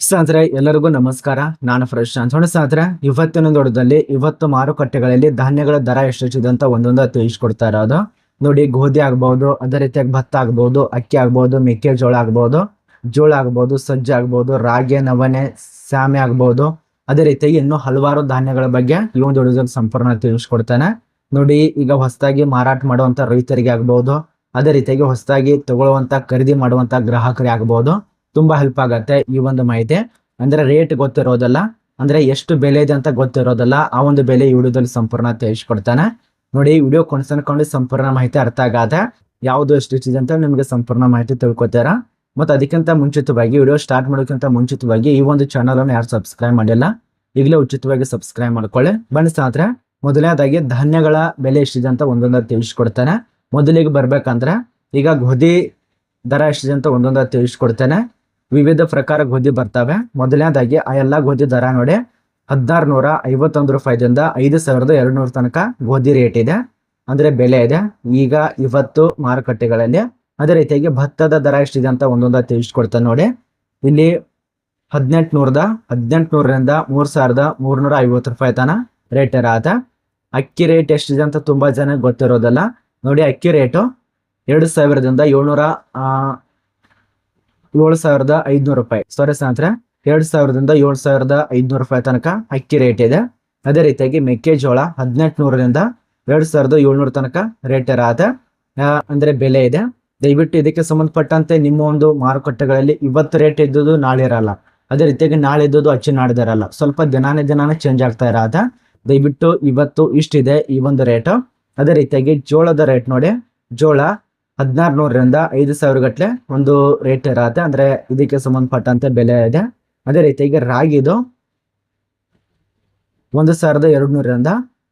ಸ್ನೇಹಿತರೆ ಎಲ್ಲರಿಗೂ ನಮಸ್ಕಾರ. ನಾನು ಫ್ರೆಶ್ ಅನ್ಸೋಣ ಸ್ನೇಹಿತರೆ ಇವತ್ತಿನ ದೊಡ್ಡದಲ್ಲಿ ಇವತ್ತು ಮಾರುಕಟ್ಟೆಗಳಲ್ಲಿ ಧಾನ್ಯಗಳ ದರ ಎಷ್ಟೆಷ್ಟಿದೆ ಅಂತ ಒಂದೊಂದು ತಿಳಿಸ್ಕೊಡ್ತಾ ಇರೋದು. ನೋಡಿ, ಗೋಧಿ ಆಗ್ಬಹುದು ಅದೇ ರೀತಿಯಾಗಿ ಭತ್ತ ಆಗ್ಬಹುದು ಅಕ್ಕಿ ಆಗ್ಬಹುದು ಮೆಕ್ಕೆಜೋಳ ಆಗ್ಬಹುದು ಜೋಳ ಆಗ್ಬಹುದು ಸಜ್ಜೆ ಆಗ್ಬಹುದು ರಾಗಿ, ನವಣೆ ಸ್ಯಾಮೆ ಆಗ್ಬಹುದು ಅದೇ ರೀತಿಯಾಗಿ ಇನ್ನೂ ಹಲವಾರು ಧಾನ್ಯಗಳ ಬಗ್ಗೆ ಒಂದು ವಿಡಿಯೋದಲ್ಲಿ ಸಂಪೂರ್ಣ ತಿಳಿಸ್ಕೊಡ್ತಾನೆ. ನೋಡಿ, ಈಗ ಹೊಸದಾಗಿ ಮಾರಾಟ ಮಾಡುವಂತ ರೈತರಿಗೆ ಆಗ್ಬಹುದು ಅದೇ ರೀತಿಯಾಗಿ ಹೊಸದಾಗಿ ತಗೊಳ್ಳುವಂತ ಖರೀದಿ ಮಾಡುವಂತ ಗ್ರಾಹಕರಿಗೆ ಆಗ್ಬಹುದು ತುಂಬಾ ಹೆಲ್ಪ್ ಆಗತ್ತೆ ಈ ಒಂದು ಮಾಹಿತಿ. ಅಂದ್ರೆ ರೇಟ್ ಗೊತ್ತಿರೋದಲ್ಲ, ಅಂದ್ರೆ ಎಷ್ಟು ಬೆಲೆ ಇದೆ ಅಂತ ಗೊತ್ತಿರೋದಲ್ಲ, ಆ ಒಂದು ಬೆಲೆ ಈ ವಿಡಿಯೋದಲ್ಲಿ ಸಂಪೂರ್ಣ ತಿಳಿಸ್ಕೊಡ್ತಾನೆ. ನೋಡಿ ಈ ವಿಡಿಯೋ ಕೊನ್ಸನ್ಕೊಂಡು ಸಂಪೂರ್ಣ ಮಾಹಿತಿ ಅರ್ಥ ಆಗತ್ತೆ ಯಾವುದು ಎಷ್ಟು ಇದೆ ಅಂತ ನಿಮಗೆ ಸಂಪೂರ್ಣ ಮಾಹಿತಿ ತಿಳ್ಕೊತಾರ. ಮತ್ತೆ ಅದಕ್ಕಿಂತ ಮುಂಚಿತವಾಗಿ, ವಿಡಿಯೋ ಸ್ಟಾರ್ಟ್ ಮಾಡೋಕ್ಕಿಂತ ಮುಂಚಿತವಾಗಿ ಈ ಒಂದು ಚಾನಲನ್ನು ಯಾರು ಸಬ್ಸ್ಕ್ರೈಬ್ ಮಾಡಿಲ್ಲ, ಈಗಲೇ ಉಚಿತವಾಗಿ ಸಬ್ಸ್ಕ್ರೈಬ್ ಮಾಡ್ಕೊಳ್ಳಿ. ಬನ್ನಿ ಮೊದಲನೇದಾಗಿ ಧಾನ್ಯಗಳ ಬೆಲೆ ಎಷ್ಟಿದೆ ಅಂತ ಒಂದೊಂದಾಗಿ ತಿಳಿಸ್ಕೊಡ್ತಾನೆ. ಮೊದಲಿಗೆ ಬರ್ಬೇಕಂದ್ರೆ, ಈಗ ಗೋಧಿ ದರ ಎಷ್ಟಿದೆ ಅಂತ ಒಂದೊಂದಾಗಿ ತಿಳಿಸ್ಕೊಡ್ತೇನೆ. ವಿವಿಧ ಪ್ರಕಾರ ಗೋಧಿ ಬರ್ತವೆ. ಮೊದಲನೇದಾಗಿ ಆ ಎಲ್ಲ ಗೋಧಿ ದರ ನೋಡಿ ಹದಿನಾರು ನೂರ ಐವತ್ತೊಂದು ರೂಪಾಯಿದಿಂದ ಐದು ಸಾವಿರದ ಎರಡು ನೂರು ತನಕ ಗೋಧಿ ರೇಟ್ ಇದೆ. ಅಂದ್ರೆ ಬೆಲೆ ಇದೆ. ಈಗ ಇವತ್ತು ಮಾರುಕಟ್ಟೆಗಳಲ್ಲಿ ಅದೇ ರೀತಿಯಾಗಿ ಭತ್ತದ ದರ ಎಷ್ಟಿದೆ ಅಂತ ಒಂದೊಂದು ತಿಳಿಸ್ಕೊಡ್ತಾನೆ ನೋಡಿ. ಇಲ್ಲಿ ಹದಿನೆಂಟು ನೂರದ ಹದಿನೆಂಟು ನೂರರಿಂದ ಮೂರು ಸಾವಿರದ ಮೂರ್ನೂರ ಐವತ್ತು ರೂಪಾಯಿ ತನ ರೇಟ್ ಇರತ್ತೆ. ಅಕ್ಕಿ ರೇಟ್ ಎಷ್ಟಿದೆ ಅಂತ ತುಂಬಾ ಜನ ಗೊತ್ತಿರೋದಲ್ಲ. ನೋಡಿ ಅಕ್ಕಿ ರೇಟು ಎರಡು ಸಾವಿರದಿಂದ ಏಳ್ನೂರ ಏಳು ಸಾವಿರದ ಐದ್ನೂರು ರೂಪಾಯಿ. ಸಾರಿ ಸ್ನೇಹಿತರೆ, ಎರಡು ಸಾವಿರದಿಂದ ಏಳು ಸಾವಿರದ ಐದ್ನೂರು ರೂಪಾಯಿ ತನಕ ಅಕ್ಕಿ ರೇಟ್ ಇದೆ. ಅದೇ ರೀತಿಯಾಗಿ ಮೆಕ್ಕೆಜೋಳ ಹದಿನೆಂಟು ನೂರರಿಂದ ಎರಡು ಸಾವಿರದ ಏಳ್ನೂರ ತನಕ ರೇಟ್ ಇರಾದ. ಅಂದ್ರೆ ಬೆಲೆ ಇದೆ. ದಯವಿಟ್ಟು ಇದಕ್ಕೆ ಸಂಬಂಧಪಟ್ಟಂತೆ ನಿಮ್ಮ ಒಂದು ಮಾರುಕಟ್ಟೆಗಳಲ್ಲಿ ಇವತ್ತು ರೇಟ್ ಇದ್ದುದು ನಾಳೆ ಇರಲ್ಲ. ಅದೇ ರೀತಿಯಾಗಿ ನಾಳೆ ಇದ್ದುದು ಅಚ್ಚು ನಾಡ್ದಿರಲ್ಲ ಸ್ವಲ್ಪ ದಿನಾನೇ ದಿನಾನೇ ಚೇಂಜ್ ಆಗ್ತಾ ಇರಾದ. ದಯವಿಟ್ಟು ಇವತ್ತು ಇಷ್ಟಿದೆ ಈ ಒಂದು ರೇಟ್ ಅದೇ ರೀತಿಯಾಗಿ ಜೋಳದ ರೇಟ್ ನೋಡಿ. ಜೋಳ ಹದಿನಾರು ನೂರರಿಂದ ಐದು ಸಾವಿರ ಗಟ್ಲೆ ಒಂದು ರೇಟ್ ಇರತ್ತೆ. ಅಂದ್ರೆ ಇದಕ್ಕೆ ಸಂಬಂಧಪಟ್ಟಂತೆ ಬೆಲೆ ಇದೆ. ಅದೇ ರೀತಿಯಾಗಿ ರಾಗಿದು ಒಂದು ಸಾವಿರದ ಎರಡು ನೂರರಿಂದ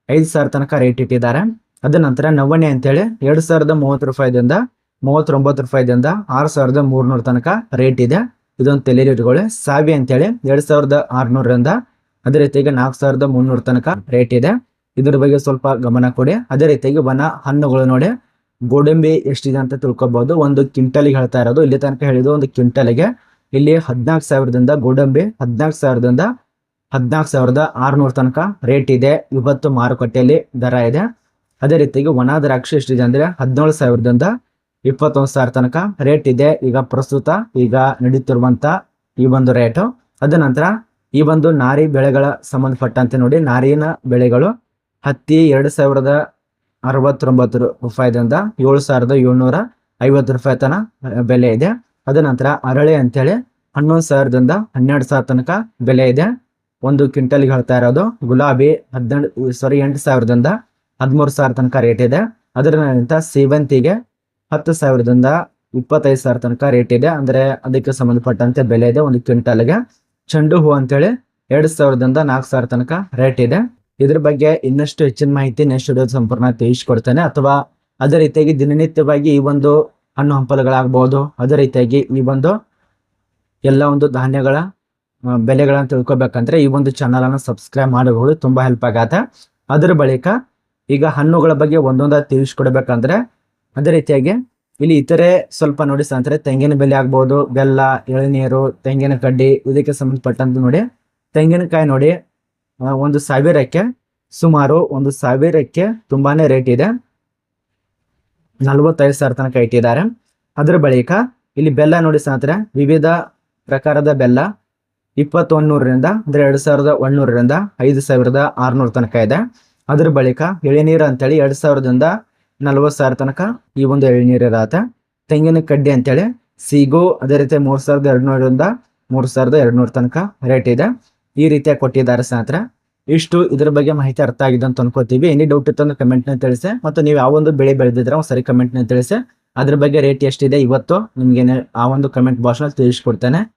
ಐದು ಸಾವಿರ ತನಕ ರೇಟ್ ಇಟ್ಟಿದ್ದಾರೆ. ಅದ ನಂತರ ನವಣೆ ಅಂತೇಳಿ ಎರಡು ಸಾವಿರದ ಮೂವತ್ತು ರೂಪಾಯಿದಿಂದ ಮೂವತ್ತೊಂಬತ್ತು ರೂಪಾಯಿದಿಂದ ಆರು ಸಾವಿರದ ಮೂರ್ನೂರ ತನಕ ರೇಟ್ ಇದೆ. ಇದೊಂದು ತಲೆಯಲ್ಲಿ ಇಟ್ಕೊಳ್ಳಿ ಸಾವಿ ಅಂತೇಳಿ ಎರಡು ಸಾವಿರದ ಆರುನೂರರಿಂದ ಅದೇ ರೀತಿಯಾಗಿ ನಾಲ್ಕು ಸಾವಿರದ ಮುನ್ನೂರ ತನಕ ರೇಟ್ ಇದೆ. ಇದ್ರ ಬಗ್ಗೆ ಸ್ವಲ್ಪ ಗಮನ ಕೊಡಿ. ಅದೇ ರೀತಿಯಾಗಿ ವನ ಹಣ್ಣುಗಳು ನೋಡಿ. ಗೋಡಂಬಿ ಎಷ್ಟಿದೆ ಅಂತ ತಿಳ್ಕೊಬಹುದು ಒಂದು ಕ್ವಿಂಟಲಿಗೆ ಹೇಳ್ತಾ ಇರೋದು. ಇಲ್ಲಿ ತನಕ ಹೇಳಿದ್ದು ಒಂದು ಕ್ವಿಂಟಲಿಗೆ ಇಲ್ಲಿ ಹದಿನಾಲ್ಕು ಸಾವಿರದಿಂದ ಗೋಡಂಬಿ ಹದಿನಾಲ್ಕು ಸಾವಿರದಿಂದ ಹದಿನಾಲ್ಕು ಸಾವಿರದ ಆರುನೂರು ತನಕ ರೇಟ್ ಇದೆ. ಇವತ್ತು ಮಾರುಕಟ್ಟೆಯಲ್ಲಿ ದರ ಇದೆ. ಅದೇ ರೀತಿಯಾಗಿ ಒಣ ದ್ರಾಕ್ಷಿ ಎಷ್ಟಿದೆ ಅಂದರೆ ಹದಿನೇಳು ಸಾವಿರದಿಂದ ಇಪ್ಪತ್ತೊಂದು ಸಾವಿರ ತನಕ ರೇಟ್ ಇದೆ. ಈಗ ಪ್ರಸ್ತುತ ಈಗ ನಡೀತಿರುವಂತ ಈ ಒಂದು ರೇಟು ಅದ ನಂತರ ಈ ಒಂದು ನಾರಿ ಬೆಳೆಗಳ ಸಂಬಂಧಪಟ್ಟಂತೆ ನೋಡಿ. ನಾರಿನ ಬೆಳೆಗಳು ಹತ್ತಿ ಎರಡು ಸಾವಿರದ ಅರವತ್ತೊಂಬತ್ತು ರೂಪಾಯಿದಿಂದ ಏಳು ಸಾವಿರದ ಏಳ್ನೂರ ಐವತ್ತು ರೂಪಾಯಿ ತನ ಬೆಲೆ ಇದೆ. ಅದ ನಂತರ ಅರಳೆ ಅಂತೇಳಿ ಹನ್ನೊಂದು ಸಾವಿರದಿಂದ ಹನ್ನೆರಡು ಸಾವಿರ ತನಕ ಬೆಲೆ ಇದೆ. ಒಂದು ಕ್ವಿಂಟಲ್ಗೆ ಹೇಳ್ತಾ ಇರೋದು, ಗುಲಾಬಿ ಹದಿನೆಂಟು ಸಾರಿ ಎಂಟು ಸಾವಿರದಿಂದ ಹದಿಮೂರು ಸಾವಿರ ತನಕ ರೇಟ್ ಇದೆ. ಅದರ ನಂತರ ಸೇವಂತಿಗೆ ಹತ್ತು ಸಾವಿರದಿಂದ ಇಪ್ಪತ್ತೈದು ಸಾವಿರ ತನಕ ರೇಟ್ ಇದೆ. ಅಂದ್ರೆ ಅದಕ್ಕೆ ಸಂಬಂಧಪಟ್ಟಂತೆ ಬೆಲೆ ಇದೆ. ಒಂದು ಕ್ವಿಂಟಲ್ಗೆ. ಚೆಂಡು ಹೂ ಅಂತೇಳಿ ಎರಡು ಸಾವಿರದಿಂದ ನಾಲ್ಕು ಸಾವಿರ ತನಕ ರೇಟ್ ಇದೆ. ಇದ್ರ ಬಗ್ಗೆ ಇನ್ನಷ್ಟು ಹೆಚ್ಚಿನ ಮಾಹಿತಿ ನೆಕ್ಸ್ಟ್ ವಿಡಿಯೋ ಸಂಪೂರ್ಣ ತಿಳಿಸ್ಕೊಡ್ತೇನೆ. ಅಥವಾ ಅದೇ ರೀತಿಯಾಗಿ ದಿನನಿತ್ಯವಾಗಿ ಈ ಒಂದು ಹಣ್ಣು ಹಂಪಲುಗಳಾಗ್ಬೋದು, ಅದೇ ರೀತಿಯಾಗಿ ಈ ಒಂದು ಎಲ್ಲ ಒಂದು ಧಾನ್ಯಗಳ ಬೆಲೆಗಳನ್ನು ತಿಳ್ಕೊಬೇಕಂದ್ರೆ ಈ ಒಂದು ಚಾನಲ್ ಅನ್ನು ಸಬ್ಸ್ಕ್ರೈಬ್ ಮಾಡಬಹುದು ತುಂಬಾ ಹೆಲ್ಪ್ ಆಗತ್ತೆ. ಅದರ ಬಳಿಕ ಈಗ ಹಣ್ಣುಗಳ ಬಗ್ಗೆ ಒಂದೊಂದಾಗಿ ತಿಳಿಸ್ಕೊಡ್ಬೇಕಂದ್ರೆ ಅದೇ ರೀತಿಯಾಗಿ ಇಲ್ಲಿ ಇತರೆ ಸ್ವಲ್ಪ ನೋಡಿ ಅಂದ್ರೆ ತೆಂಗಿನ ಬೆಲೆ ಆಗ್ಬೋದು, ಬೆಲ್ಲ, ಎಳನೀರು, ತೆಂಗಿನ ಕಡ್ಡಿ, ಇದಕ್ಕೆ ಸಂಬಂಧಪಟ್ಟಂತ ನೋಡಿ. ತೆಂಗಿನಕಾಯಿ ನೋಡಿ ಒಂದು ಸಾವಿರಕ್ಕೆ ಸುಮಾರು ಒಂದು ಸಾವಿರಕ್ಕೆ ತುಂಬಾನೇ ರೇಟ್ ಇದೆ. ನಲವತ್ತೈದು ಸಾವಿರ ತನಕ ಇಟ್ಟಿದ್ದಾರೆ. ಅದರ ಬಳಿಕ ಇಲ್ಲಿ ಬೆಲ್ಲ ನೋಡಿ ಸ್ನೇಹಿತರೆ, ವಿವಿಧ ಪ್ರಕಾರದ ಬೆಲ್ಲ ಇಪ್ಪತ್ತೊಂದೂರರಿಂದ ಅಂದ್ರೆ ಎರಡು ಸಾವಿರದ ಒಂದೂರರಿಂದ ಐದು ಸಾವಿರದ ಆರ್ನೂರ ತನಕ ಇದೆ. ಅದ್ರ ಬಳಿಕ ಎಳೆನೀರು ಅಂತೇಳಿ ಎರಡ್ ಸಾವಿರದಿಂದ ನಲ್ವತ್ತು ಸಾವಿರ ತನಕ ಈ ಒಂದು ಎಳೆನೀರು ಇರತ್ತೆ. ತೆಂಗಿನ ಕಡ್ಡಿ ಅಂತೇಳಿ, ಸಿಗು, ಅದೇ ರೀತಿ ಮೂರ್ ಸಾವಿರದ ಎರಡುನೂರರಿಂದ ಮೂರು ಸಾವಿರದ ಎರಡುನೂರ ತನಕ ರೇಟ್ ಇದೆ. ಈ ರೀತಿಯಾಗಿ ಕೊಟ್ಟಿದ್ದಾರೆ ಸ್ನೇಹಿತರೆ. ಇಷ್ಟು ಇದ್ರ ಬಗ್ಗೆ ಮಾಹಿತಿ ಅರ್ಥ ಆಗಿದೆ ಅಂತ ಅನ್ಕೋತೀವಿ. ಎನಿ ಡೌಟ್ ಇತ್ತು ಅಂದ್ರೆ ಕಮೆಂಟ್ನ ತಿಳಿಸಿ. ಮತ್ತು ನೀವು ಯಾವ ಒಂದು ಬೆಳೆ ಬೆಳೆದಿದ್ರೆ ಒಂದು ಸರಿ ಕಮೆಂಟ್ನ ತಿಳಿಸಿ. ಅದ್ರ ಬಗ್ಗೆ ರೇಟ್ ಎಷ್ಟಿದೆ ಇವತ್ತು? ನಿಮ್ಗೆ ಆ ಒಂದು ಕಮೆಂಟ್ ಬಾಕ್ಸ್ನಲ್ಲಿ ತಿಳಿಸ್ಕೊಡ್ತೇನೆ.